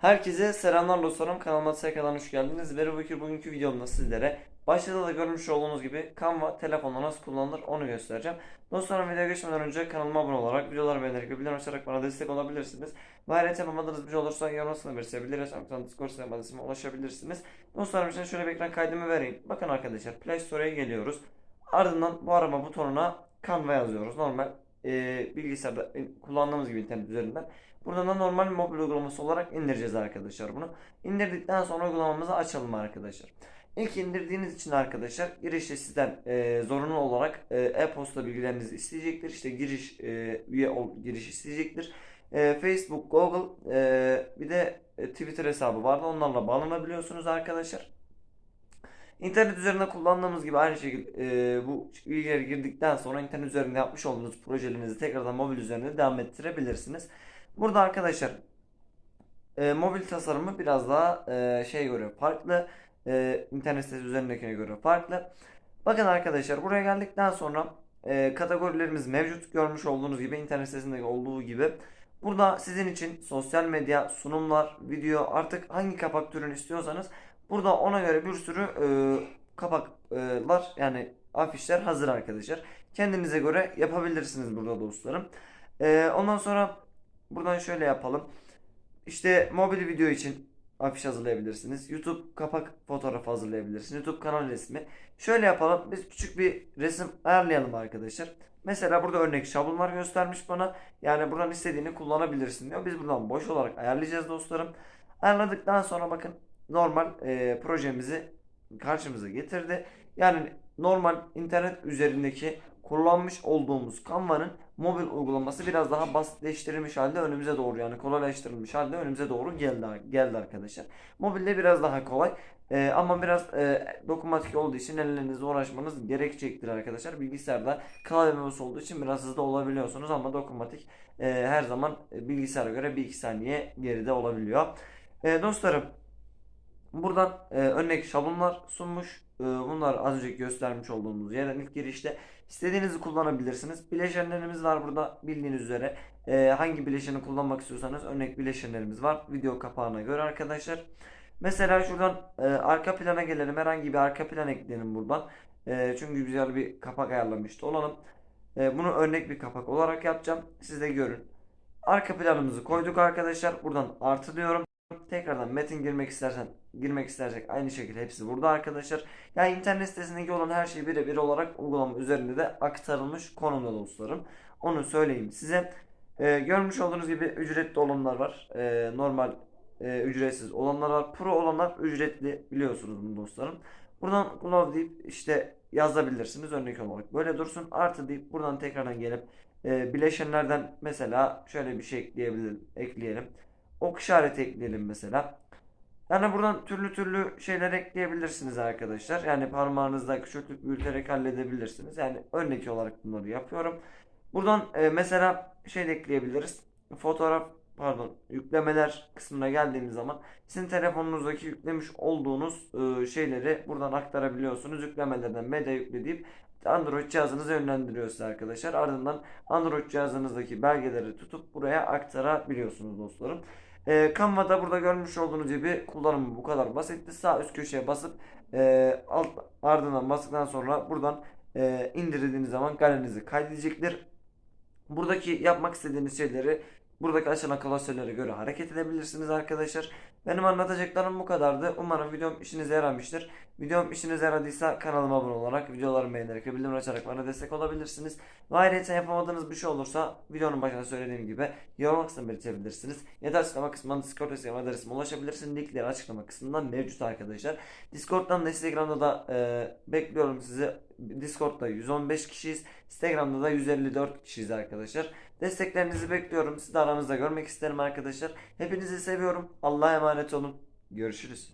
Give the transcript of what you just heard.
Herkese selamlar dostlarım. Kanalıma tekrardan hoş geldiniz. Merhaba Bakır bugünkü videomda sizlere başta da görmüş olduğunuz gibi Canva telefonla nasıl kullanılır onu göstereceğim. Dostlarım videoya geçmeden önce kanalıma abone olarak videoları beğenerek ve bildirim açarak bana destek olabilirsiniz. Ve ayrıca yapamadığınız bir şey olursa yorumlasını belirtebiliriz. Aktan Discord adresime ulaşabilirsiniz. Dostlarım için şöyle bir ekran kaydımı vereyim. Bakın arkadaşlar Play Store'a geliyoruz. Ardından bu arama butonuna Canva yazıyoruz. Normal e, bilgisayarda kullandığımız gibi internet üzerinden. Buradan da normal mobil uygulaması olarak indireceğiz arkadaşlar bunu. İndirdikten sonra uygulamamızı açalım arkadaşlar. İlk indirdiğiniz için arkadaşlar girişte sizden e, zorunlu olarak e, e-posta bilgilerinizi isteyecektir. İşte giriş e, üye ol, giriş isteyecektir. E, Facebook, Google e, bir de e, Twitter hesabı vardı. Onlarla bağlanabiliyorsunuz arkadaşlar. İnternet üzerinde kullandığımız gibi aynı şekilde e, bu bilgileri girdikten sonra internet üzerinde yapmış olduğunuz projelerinizi tekrardan mobil üzerinde devam ettirebilirsiniz. Burada arkadaşlar e, mobil tasarımı biraz daha e, şey göre farklı. E, internet sitesi üzerindekine göre farklı. Bakın arkadaşlar buraya geldikten sonra e, kategorilerimiz mevcut. Görmüş olduğunuz gibi internet sitesinde olduğu gibi. Burada sizin için sosyal medya, sunumlar, video artık hangi kapak türünü istiyorsanız burada ona göre bir sürü e, kapaklar yani afişler hazır arkadaşlar. Kendinize göre yapabilirsiniz burada dostlarım. E, ondan sonra buradan şöyle yapalım. İşte mobil video için afiş hazırlayabilirsiniz. YouTube kapak fotoğrafı hazırlayabilirsiniz. YouTube kanal resmi. Şöyle yapalım. Biz küçük bir resim ayarlayalım arkadaşlar. Mesela burada örnek şablonlar göstermiş bana. Yani buradan istediğini kullanabilirsin diyor. Biz buradan boş olarak ayarlayacağız dostlarım. Ayarladıktan sonra bakın normal e, projemizi karşımıza getirdi. Yani normal internet üzerindeki kullanmış olduğumuz Canva'nın mobil uygulaması biraz daha basitleştirilmiş halde önümüze doğru yani kolaylaştırılmış halde önümüze doğru geldi geldi arkadaşlar. Mobilde biraz daha kolay Ee, ama biraz e, dokunmatik olduğu için ellerinizle uğraşmanız gerekecektir arkadaşlar. Bilgisayarda klavye mouse olduğu için biraz hızlı olabiliyorsunuz ama dokunmatik e, her zaman e, bilgisayara göre 1-2 saniye geride olabiliyor. E, dostlarım Buradan e, örnek şablonlar sunmuş. E, bunlar az önce göstermiş olduğumuz yerden ilk girişte istediğinizi kullanabilirsiniz. Bileşenlerimiz var burada bildiğiniz üzere. E, hangi bileşeni kullanmak istiyorsanız örnek bileşenlerimiz var. Video kapağına göre arkadaşlar. Mesela şuradan e, arka plana gelelim. Herhangi bir arka plan ekleyelim buradan. E, çünkü güzel bir kapak ayarlamıştı olalım. E, bunu örnek bir kapak olarak yapacağım. Siz de görün. Arka planımızı koyduk arkadaşlar. Buradan artılıyorum. Tekrardan metin girmek istersen girmek istersek aynı şekilde hepsi burada arkadaşlar. Yani internet sitesindeki olan her şey birebir olarak uygulama üzerinde de aktarılmış konumda dostlarım. Onu söyleyeyim size. Ee, görmüş olduğunuz gibi ücretli olanlar var. Ee, normal e, ücretsiz olanlar var. Pro olanlar ücretli biliyorsunuz bunu dostlarım. Buradan glove deyip işte yazabilirsiniz örnek olarak. Böyle dursun. Artı deyip buradan tekrardan gelip e, bileşenlerden mesela şöyle bir şey ekleyebilir, ekleyelim. Ok işareti ekleyelim mesela. Yani buradan türlü türlü şeyler ekleyebilirsiniz arkadaşlar. Yani parmağınızda küçültüp büyüterek halledebilirsiniz. Yani örnek olarak bunları yapıyorum. Buradan e, mesela şey ekleyebiliriz. Fotoğraf pardon yüklemeler kısmına geldiğimiz zaman sizin telefonunuzdaki yüklemiş olduğunuz e, şeyleri buradan aktarabiliyorsunuz. Yüklemelerden medya yükle Android cihazınıza yönlendiriyor size arkadaşlar. Ardından Android cihazınızdaki belgeleri tutup buraya aktarabiliyorsunuz dostlarım. E, Canva'da burada görmüş olduğunuz gibi kullanımı bu kadar basitti. Sağ üst köşeye basıp e, alt ardından bastıktan sonra buradan e, indirdiğiniz zaman galerinizi kaydedecektir. Buradaki yapmak istediğiniz şeyleri buradaki açılan klasörlere göre hareket edebilirsiniz arkadaşlar. Benim anlatacaklarım bu kadardı. Umarım videom işinize yaramıştır. Videom işinize yaradıysa kanalıma abone olarak, videolarımı beğenerek ve bildirim açarak bana destek olabilirsiniz. Ve ayrıca yapamadığınız bir şey olursa videonun başında söylediğim gibi yorum kısmına belirtebilirsiniz. Ya da açıklama kısmından Discord hesabı adresime ulaşabilirsiniz. Linkleri açıklama kısmında mevcut arkadaşlar. Discord'dan da Instagram'da da e, bekliyorum sizi. Discord'da 115 kişiyiz. Instagram'da da 154 kişiyiz arkadaşlar. Desteklerinizi bekliyorum. Sizi de aranızda görmek isterim arkadaşlar. Hepinizi seviyorum. Allah'a emanet olun. Görüşürüz.